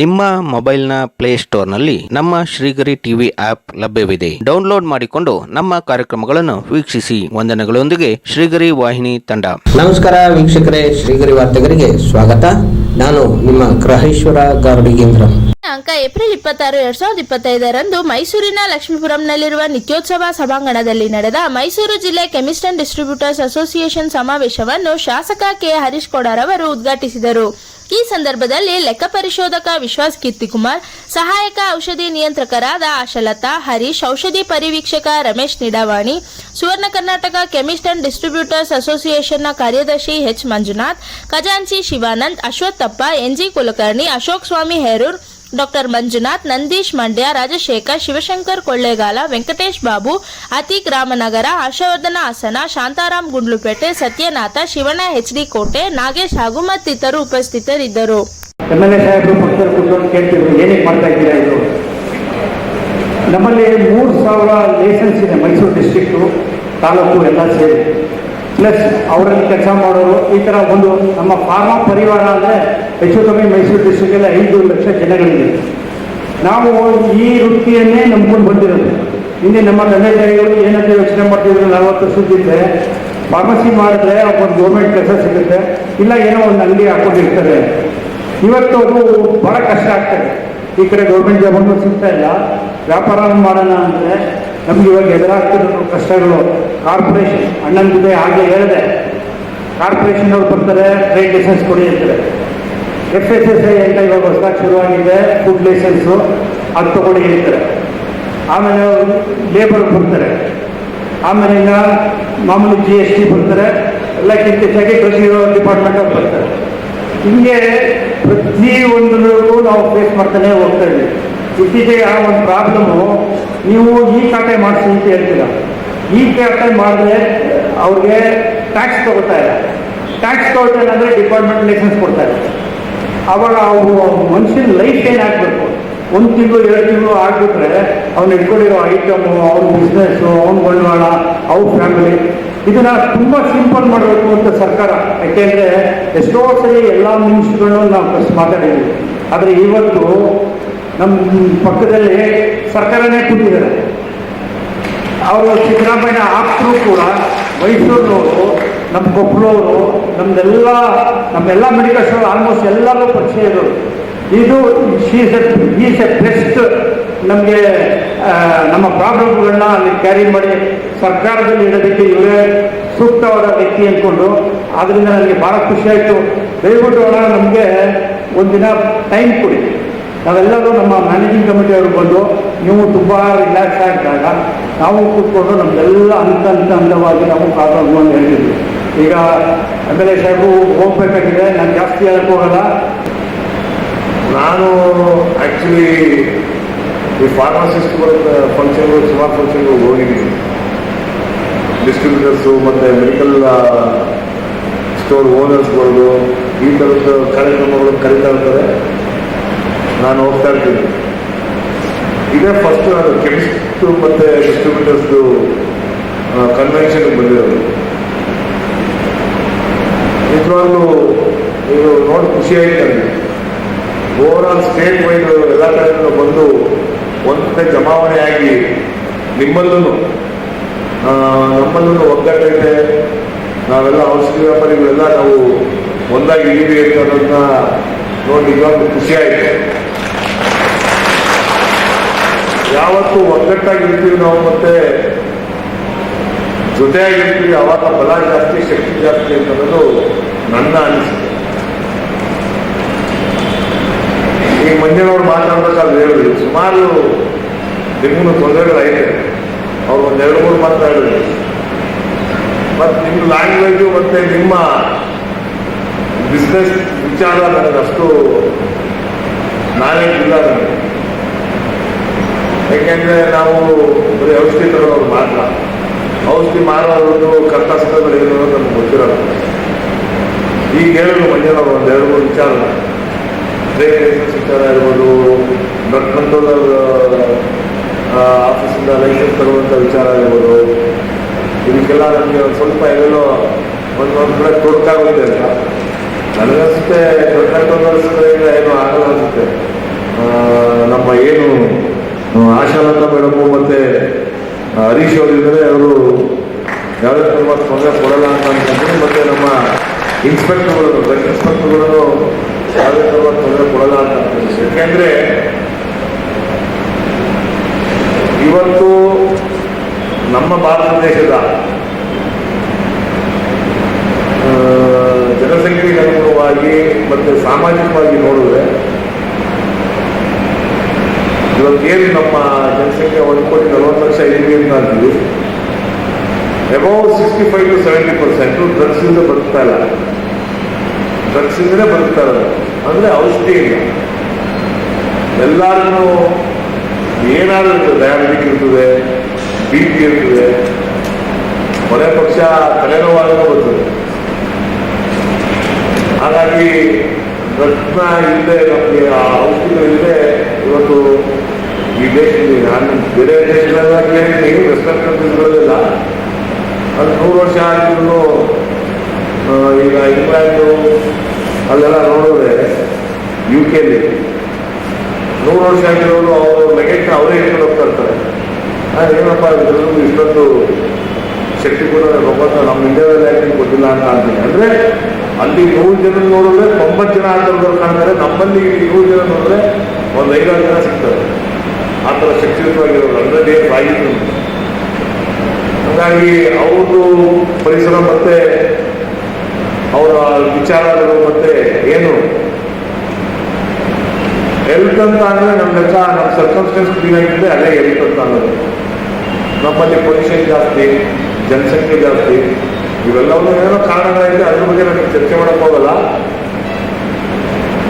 ನಿಮ್ಮ ಮೊಬೈಲ್ನ ಪ್ಲೇಸ್ಟೋರ್ನಲ್ಲಿ ನಮ್ಮ ಶ್ರೀಗರಿ ಟಿವಿ ಆಪ್ ಲಭ್ಯವಿದೆ. ಡೌನ್ಲೋಡ್ ಮಾಡಿಕೊಂಡು ನಮ್ಮ ಕಾರ್ಯಕ್ರಮಗಳನ್ನು ವೀಕ್ಷಿಸಿ. ವಂದನೆಗಳೊಂದಿಗೆ ಶ್ರೀಗರಿ ವಾಹಿನಿ ತಂಡ. ನಮಸ್ಕಾರ ವೀಕ್ಷಕರೇ ಶ್ರೀಗರಿ ವಾರ್ತೆಗರಿಗೆ ಸ್ವಾಗತ. ನಾನು ನಿಮ್ಮ ಗ್ರಹೇಶ್ವರ ಗಾರುಡಿಗೇಂದ್ರ ದಿನಾಂಕ ಏಪ್ರಿಲ್ ಇಪ್ಪತ್ತಾರು ಎರಡ್ ಸಾವಿರದ ಇಪ್ಪತ್ತೈದರಂದು ಮೈಸೂರಿನ ಲಕ್ಷ್ಮೀಪುರಂನಲ್ಲಿರುವ ನಿತ್ಯೋತ್ಸವ ಸಭಾಂಗಣದಲ್ಲಿ ನಡೆದ ಮೈಸೂರು ಜಿಲ್ಲೆ ಕೆಮಿಸ್ಟ್ ಅಂಡ್ ಡಿಸ್ಟ್ರಿಬ್ಯೂಟರ್ಸ್ ಅಸೋಸಿಯೇಷನ್ ಸಮಾವೇಶವನ್ನು ಶಾಸಕ ಕೆ. ಹರೀಶ್ ಕೊಡಾರವರು ಉದ್ಘಾಟಿಸಿದರು. ಈ ಸಂದರ್ಭದಲ್ಲಿ ಲೆಕ್ಕ ಪರಿಶೋಧಕ ವಿಶ್ವಾಸ್ ಕೀರ್ತಿಕುಮಾರ್, ಸಹಾಯಕ ಔಷಧಿ ನಿಯಂತ್ರಕರಾದ ಆಶಲತಾ, ಹರೀಶ್, ಔಷಧಿ ಪರಿವೀಕ್ಷಕ Ramesh Nidavani, Suvarna Karnataka chemist and distributors ಅಸೋಸಿಯೇಷನ್ನ ಕಾರ್ಯದರ್ಶಿ ಎಚ್ ಮಂಜುನಾಥ್, ಖಜಾಂಚಿ Shivanand, Ashwathappa, NG Kulkarni, Ashok Swami Herur doctor Manjunath, Nandish Mandya, Rajashekhar, Shivashankar Kollegal, Venkatesh Babu, Ateeq Ramanagara, Harshavardhana Hassan, Shantaram Gundlupete, Sathyanatha, Shivanna, H D Kote, Nagesh ಹಾಗೂ ಮತ್ತಿತರರು ಉಪಸ್ಥಿತರಿದ್ದರು. ನಮ್ಮಲ್ಲಿ ಮೂರು ಸಾವಿರ licence ಇದೆ, Mysuru district taluk ಎಲ್ಲ ಸೇರಿ. ಪ್ಲಸ್ ಅವರಲ್ಲಿ ಕೆಲಸ ಮಾಡೋರು, ಈ ಥರ ಒಂದು ನಮ್ಮ ಫಾರ್ಮ ಪರಿವಾರ ಅಂದರೆ ಹೆಚ್ಚು ಕಮ್ಮಿ ಮೈಸೂರು ಡಿಸ್ಟ್ರಿಕ್ಟಲ್ಲಿ ಐದು ಲಕ್ಷ ಜನಗಳಿದೆ. ನಾವು ಈ ವೃತ್ತಿಯನ್ನೇ ನಂಬ್ಕೊಂಡು ಬಂದಿರೋದು. ಹಿಂದೆ ನಮ್ಮ ತಂದೆ ತಾಯಿಗಳು ಏನಂತ ಯೋಚನೆ ಮಾಡ್ತಿದ್ರು, ನಲವತ್ತು ಸುದ್ದಿದ್ರೆ ಫಾರ್ಮಸಿ ಮಾಡಿದ್ರೆ ಒಂದು ಗೌರ್ಮೆಂಟ್ ಕೆಲಸ ಸಿಗುತ್ತೆ, ಇಲ್ಲ ಏನೋ ಒಂದು ಅಂಗಡಿ ಹಾಕೊಂಡಿರ್ತಾರೆ ಇವತ್ತು ಅದು ಬಹಳ ಕಷ್ಟ ಆಗ್ತದೆ. ಈ ಕಡೆ ಗೌರ್ಮೆಂಟ್ ಜಾಬ್ ಸಿಗ್ತಾ ಇಲ್ಲ. ವ್ಯಾಪಾರ ಮಾಡೋಣ ಅಂದರೆ ನಮ್ಗೆ ಇವಾಗ ಎದುರಾಗ್ತಿರೋ ಕಷ್ಟಗಳು. ಕಾರ್ಪೊರೇಷನ್ ಅಣ್ಣನ ಹಾಗೆ ಹೇಳಿದೆ. ಕಾರ್ಪೊರೇಷನ್ ಅವ್ರು ಬರ್ತಾರೆ ಟ್ರೇಡ್ ಲೈಸೆನ್ಸ್ ಕೊಡಿ ಅಂತಾರೆ. ಎಫ್ ಎಸ್ ಎಸ್ ಐ ಅಂತ ಇವಾಗ ಹೊಸದಾಗಿ ಶುರುವಾಗಿದೆ ಫುಡ್ ಲೈಸೆನ್ಸು ಅದು ತಗೊಂಡು ಹೇಳ್ತಾರೆ. ಆಮೇಲೆ ಲೇಬರ್ ಬರ್ತಾರೆ. ಆಮೇಲೆ ಈಗ ಮಾಮೂಲಿ ಜಿ ಎಸ್ ಟಿ ಬರ್ತಾರೆ. ಎಲ್ಲಕ್ಕಿಂತ ಹೆಚ್ಚಾಗಿ ಕೃಷಿ ಡಿಪಾರ್ಟ್ಮೆಂಟ್ ಅವ್ರು ಬರ್ತಾರೆ. ಹಿಂಗೆ ಪ್ರತಿ ಒಂದರಲ್ಲೂ ನಾವು ಫೇಸ್ ಮಾಡ್ತಾನೆ ಹೋಗ್ತಾ ಇದ್ದೀವಿ. ಇತ್ತೀಚೆಗೆ ಆ ಒಂದು ಪ್ರಾಬ್ಲಮ್ಮು ನೀವು ಈ ಖಾತೆ ಮಾಡಿಸಿ ಅಂತ ಹೇಳ್ತೀರ. ಈ ಖಾತೆ ಮಾಡಿದ್ರೆ ಅವ್ರಿಗೆ ಟ್ಯಾಕ್ಸ್ ತಗೋತಾ ಇಲ್ಲ ಟ್ಯಾಕ್ಸ್ ತಗೋತಾ ಇಲ್ಲ ಅಂದರೆ ಡಿಪಾರ್ಟ್ಮೆಂಟ್ ಲೈಸೆನ್ಸ್ ಕೊಡ್ತಾ ಇಲ್ಲ ಅವಾಗ ಅವರು ಮನುಷ್ಯನ ಲೈಫ್ ಏನಾಗಬೇಕು ಒಂದು ತಿಂಗಳು, ಎರಡು ತಿಂಗಳು ಆಗ್ಬಿಟ್ರೆ ಅವ್ನು ಇಟ್ಕೊಂಡಿರೋ ಐಟಮು ಅವ್ರ ಬಿಸ್ನೆಸ್ಸು ಅವ್ನ ಬಂಡವಾಳ ಅವ್ರ ಫ್ಯಾಮಿಲಿ ಇದನ್ನ ತುಂಬ ಸಿಂಪಲ್ ಮಾಡಬೇಕು ಅಂತ ಸರ್ಕಾರ. ಯಾಕೆಂದರೆ ಎಷ್ಟೋ ಸರಿ ಎಲ್ಲ ಮಿನಿಸ್ಟ್ರುಗಳನ್ನು ನಾವು ಫಸ್ಟ್ ಮಾತಾಡಿದ್ದೀವಿ. ಆದರೆ ಇವತ್ತು ನಮ್ಮ ಪಕ್ಕದಲ್ಲಿ ಸರ್ಕಾರನೇ ಕೂತಿದ್ದಾರೆ. ಅವರು ಸಿದ್ದರಾಮಯ್ಯ ಆಪ್ತರು ಕೂಡ ಮೈಸೂರಿನವರು ನಮ್ಮ ಕೊಪ್ಪಳವರು ನಮ್ದೆಲ್ಲ, ನಮ್ಮೆಲ್ಲ ಮೆಡಿಕಲ್ ಸ್ಟೋರ್ ಆಲ್ಮೋಸ್ಟ್ ಎಲ್ಲರೂ ಪರಿಚಯ ಇದು ಇದು ಶೀಸ್ ಈಸ್ ಎ ಬೆಸ್ಟ್ ನಮಗೆ ನಮ್ಮ ಪ್ರಾಬ್ಲಮ್ಗಳನ್ನ ಅಲ್ಲಿ ಕ್ಯಾರಿ ಮಾಡಿ ಸರ್ಕಾರದಲ್ಲಿ ಇಡೋದಕ್ಕೆ ಇವರೇ ಸೂಕ್ತವಾದ ವ್ಯಕ್ತಿ ಅಂದ್ಕೊಂಡು ಆದ್ದರಿಂದ ನನಗೆ ಭಾಳ ಖುಷಿ ಆಯಿತು. ದಯವಿಟ್ಟು ಅವರ ನಮಗೆ ಒಂದಿನ ಟೈಮ್ ಕೊಡಿ. ನಾವೆಲ್ಲರೂ ನಮ್ಮ ಮ್ಯಾನೇಜಿಂಗ್ ಕಮಿಟಿ ಅವರು ಬಂದು, ನೀವು ತುಂಬ ರಿಲ್ಯಾಕ್ಸ್ ಆಗಿದ್ದಾಗ ನಾವು ಕೂತ್ಕೊಂಡು ನಮ್ದೆಲ್ಲ ಹಂತ ಹಂತ ಹಂತವಾಗಿ ನಾವು ಪ್ರಾಬ್ಲಮ್ ಅಂತ ಹೇಳ್ತಿದ್ವಿ ಈಗ ಎಂ ಎಲ್ ಎ ಸಾಹೇಬು ಹೋಗ್ಬೇಕಾಗಿದೆ ನಾನು ಜಾಸ್ತಿ ಹೇಳಕ್ ಹೋಗಲ್ಲ. ನಾನು ಆ್ಯಕ್ಚುಲಿ ಈ ಫಾರ್ಮಸಿಸ್ಟ್ಗಳ ಫಂಕ್ಷನ್ಗಳು ಸುಮಾರು ಫಂಕ್ಷನ್ಗಳು ಹೋಗಿದ್ದೀನಿ. ಡಿಸ್ಟ್ರಿಬ್ಯೂಟರ್ಸು ಮತ್ತು ಮೆಡಿಕಲ್ ಸ್ಟೋರ್ ಓನರ್ಸ್ಗಳು ಈ ಥರದ ಕಾರ್ಯಕ್ರಮಗಳು ಕರೀತಾ ಇರ್ತಾರೆ. ನಾನು ಹೋಗ್ತಾ ಇರ್ತೀನಿ. ಇದೇ ಫಸ್ಟ್ ನಾನು ಕೆಮಿಸ್ಟ್ ಮತ್ತು ಡಿಸ್ಟ್ರಿಬ್ಯೂಟರ್ಸ್ದು ಕನ್ವೆನ್ಷನ್ಗೆ ಬಂದಿರೋದು. ನಿಜವಾಗ್ಲೂ ಇದು ನೋಡಿ ಖುಷಿ ಆಯ್ತು ಓವರ್ ಆಲ್ ಸ್ಟೇಟ್ ವೈಡ್ ಎಲ್ಲ ಕಡೆಯಿಂದ ಬಂದು ಒಂದು ಕಡೆ ಜಮಾವಣೆಯಾಗಿ ನಿಮ್ಮಲ್ಲೂ ನಮ್ಮಲ್ಲೂ ಒಗ್ಗಟ್ಟೈತೆ ನಾವೆಲ್ಲ ಔಷಧಿ ವ್ಯಾಪಾರಿಗಳೆಲ್ಲ ನಾವು ಒಂದಾಗಿ ಇದ್ದೀವಿ ಅಂತ ಅನ್ನೋದನ್ನ ನೋಡಿ ನಿಜವಾಗ್ಲೂ ಖುಷಿ ಆಯ್ತು. ಯಾವತ್ತು ಒಗ್ಗಟ್ಟಾಗಿರ್ತೀವಿ ನಾವು ಮತ್ತೆ ಜೊತೆಯಾಗಿರ್ತೀವಿ ಅವಾಗ ಬಲ ಜಾಸ್ತಿ, ಶಕ್ತಿ ಜಾಸ್ತಿ ಅಂತ ಅನ್ನೋದು ನನ್ನ ಅನಿಸಿಕೆ. ಈ ಮಂಜನವ್ರು ಮಾತಾಡ್ಬೇಕಾದ್ರೆ ಹೇಳಿದ್ರು, ಸುಮಾರು ನಿಮ್ಗೂ ತೊಂದರೆಗಳೈತೆ ಅವ್ರು ಒಂದು ಎರಡು ಮೂರು ಮಾತಾಡಿದ್ರು ಮತ್ತು ನಿಮ್ಮ ಲ್ಯಾಂಗ್ವೇಜು ಮತ್ತೆ ನಿಮ್ಮ ಬಿಸ್ನೆಸ್ ವಿಚಾರ ನನಗೆ ಅಷ್ಟು ನಾಲೆಜ್ ಇಲ್ಲ ನನಗೆ. ಯಾಕೆಂದರೆ ನಾವು ಬರೀ ಔಷಧಿ ತಗೊಳ್ಳೋರು ಮಾತ್ರ. ಔಷಧಿ ಮಾರೋದು ಕರ್ಕಾಸಕ ಬೆಳೆಯೋದು ನಮ್ಗೆ ಗೊತ್ತಿರೋದು ಈಗ ಹೇಳಿದ್ರು ಮಂಜನವ್ರು ಒಂದು ಎರಡು ಮೂರು ವಿಚಾರ. ಲೈಸೆನ್ಸ್ ವಿಚಾರ ಇರ್ಬೋದು ದೊಡ್ಡ ಆಫೀಸಿಂದ ಲೈಸೆನ್ಸ್ ತರುವಂಥ ವಿಚಾರ ಇರ್ಬೋದು ಇದಕ್ಕೆಲ್ಲ ನನಗೆ ಒಂದು ಸ್ವಲ್ಪ ಎಲ್ಲೋ ಒಂದು ಒಂದು ಕಡೆ ತೊಡಕಾಗುತ್ತೆ ಅಂತ. ನನಗನ್ಸುತ್ತೆ ಡ್ರಗ್ ಕಂಟ್ರೋಲರ್ಸ್ ಏನೋ ಆಗಲ್ಲ ಏನು ಆಶಾನಂದ ಮೇಡಮು ಮತ್ತೆ ಹರೀಶ್ ಅವರು ಇದ್ರೆ ಅವರು ಯಾವುದೇ ತುಂಬ ತೊಂದರೆ ಕೊಡಲ್ಲ ಅಂತ ಅಂತಂದ್ರೆ ಮತ್ತೆ ನಮ್ಮ ಇನ್ಸ್ಪೆಕ್ಟರ್ಗಳು ದೊಡ್ಡ ಇನ್ಸ್ಪೆಕ್ಟರ್ಗಳು ಯಾವುದೇ ತೊಂದರೆ ಕೊಡಲ್ಲ ಅಂತ ಯಾಕೆಂದ್ರೆ ಇವತ್ತು ನಮ್ಮ ಭಾರತ ದೇಶದ ಜನಸಂಖ್ಯೆಗೆ ಅನುಗುಣವಾಗಿ ಮತ್ತು ಸಾಮಾಜಿಕವಾಗಿ ನೋಡಿದ್ರೆ ಇವತ್ತೇನು ನಮ್ಮ ಜನಸಂಖ್ಯೆ ಒಂದು ಕೋಟಿ ನಲವತ್ತು ಲಕ್ಷ ಇದ್ದೀವಿ ಅಂತ ಅಂತೀವಿ above sixty five to seventy percent drugs ಇಂದ ಬರ್ತಾ ಇಲ್ಲ. ಡ್ರಗ್ಸಿಂದಲೇ ಬರ್ತಾ ಇಲ್ಲ. ಅಂದರೆ ಔಷಧಿ ಇಲ್ಲ. ಎಲ್ಲರೂ ಏನಾದರೂ ಇರ್ತದೆ ಡಯಾಬಿಟಿಕ್ ಇರ್ತದೆ ಬಿ ಪಿ ಇರ್ತದೆ ಕೊನೆ ಪಕ್ಷ ತಲೆನೋವಾದರೂ ಬರ್ತದೆ. ಹಾಗಾಗಿ ರತ್ನ ಇಲ್ಲದೆ ನಮಗೆ ಆ ಔಷಧಿಗಳು ಇಲ್ಲದೆ ಇವತ್ತು ಈ ದೇಶದಲ್ಲಿ, ನಾನು ಬೇರೆ ದೇಶಗಳೆಲ್ಲ ಕೇಳಿದ್ದೀನಿ ವೆಸ್ಟರ್ನ್ ಕಂಟ್ರೀಸ್ಗಳಲ್ಲೆಲ್ಲ ಅದು ನೂರು ವರ್ಷ ಆಗಿದ್ರು ಈಗ ಇಂಗ್ಲೆಂಡು ಅಲ್ಲೆಲ್ಲ ನೋಡಿದ್ರೆ ಯು ಕೆಲಿ ನೂರು ವರ್ಷ ಆಗಿರೋರು ಅವರು ಮೆಗೆಟ್ ಅವರೇ ಇಟ್ಕೊಂಡು ಹೋಗ್ತಾ ಇರ್ತಾರೆ. ಆದರೆ ಏನಪ್ಪ, ಇದ್ರಲ್ಲೂ ಇಷ್ಟೊಂದು ಶಕ್ತಿ ಕೂಡ ಭಗವಂತ ನಮ್ಮ ಇಂಡಿಯಾದಲ್ಲಿ ಯಾಕೆ ಗೊತ್ತಿಲ್ಲ ಅಂತ ಅಂತೀನಿ. ಅಂದ್ರೆ ಅಲ್ಲಿ ನೂರು ಜನ ನೋಡಿದ್ರೆ ತೊಂಬತ್ತು ಜನ ಆಟಗಾರರು ಕಾಣ್ತಾರೆ. ನಮ್ಮಲ್ಲಿ ನೂರು ಜನ ನೋಡಿದ್ರೆ ಒಂದು ಐದಾರು ಜನ ಸಿಗ್ತಾರೆ. ಆ ಥರ ಶಕ್ತಿಯುತವಾಗಿರೋರು. ಅಂದ್ರೆ ಇಯರ್ಸ್ ಆಗಿತ್ತು ಹಾಗಾಗಿ ಅವ್ರದ್ದು ಪರಿಸರ ಮತ್ತೆ ಅವರ ವಿಚಾರಗಳು ಮತ್ತೆ ಏನು? ಹೆಲ್ತ್ ಅಂತ ಅಂದ್ರೆ ನಮ್ಮ ಲೆಕ್ಕ ನಮ್ಮ ಸರ್ಕಮ್ಸ್ಟೆನ್ಸ್ ಕ್ಲೀನ್ ಆಗಿದ್ರೆ ಅದೇ ಹೆಲ್ತ್ ಅಂತ ಅನ್ನೋದು. ನಮ್ಮಲ್ಲಿ ಪೊಲ್ಯೂಷನ್ ಜಾಸ್ತಿ, ಜನಸಂಖ್ಯೆ ಜಾಸ್ತಿ, ಇವೆಲ್ಲವೂ ಏನೋ ಕಾರಣಗಳಿದೆ, ಅದ್ರ ಬಗ್ಗೆ ನಮಗೆ ಚರ್ಚೆ ಮಾಡಕ್ ಹೋಗಲ್ಲ.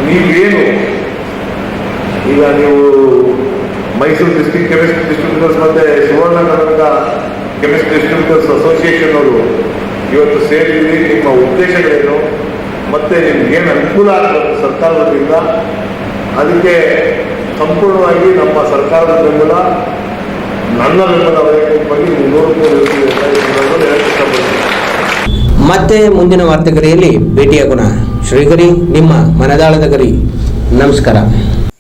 ನೀವೇನು? ಈಗ ನೀವು ಮೈಸೂರು ಡಿಸ್ಟ್ರಿಕ್ಟ್ ಕೆಮಿಸ್ಟ್ರಿ ಡಿಸ್ಟ್ರಿಬ್ಯೂಟರ್ಸ್ ಮತ್ತೆ Suvarna Karnataka chemistry distributors association ಅವರು ಇವತ್ತು ಸೇರಿದ್ದೀರಿ ನಿಮ್ಮ ಉದ್ದೇಶಗಳೇನು? ಮತ್ತೆ ನಿಮ್ಗೆ ಏನು ಅನುಕೂಲ ಆಗಬೇಕು ಸರ್ಕಾರದಿಂದ? ಅದಕ್ಕೆ ಸಂಪೂರ್ಣವಾಗಿ ನಮ್ಮ ಸರ್ಕಾರದ ಬೆಂಬಲ ನನ್ನ ಬೆಂಬಲ ವೈಯಕ್ತಿಕವಾಗಿ ನೂರು ಇಷ್ಟಪಡ್ತೀನಿ ಮತ್ತೆ ಮುಂದಿನ ವಾರ್ತೆಗರಿಯಲ್ಲಿ ಭೇಟಿಯಾಗೋಣ ಶ್ರೀಗರಿ ನಿಮ್ಮ ಮನದಾಳದ ಗರಿ. ನಮಸ್ಕಾರ.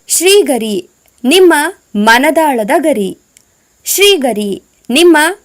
ಶ್ರೀಗರಿ ನಿಮ್ಮ ಮನದಾಳದ ಗರಿ. ಶ್ರೀಗರಿ ನಿಮ್ಮ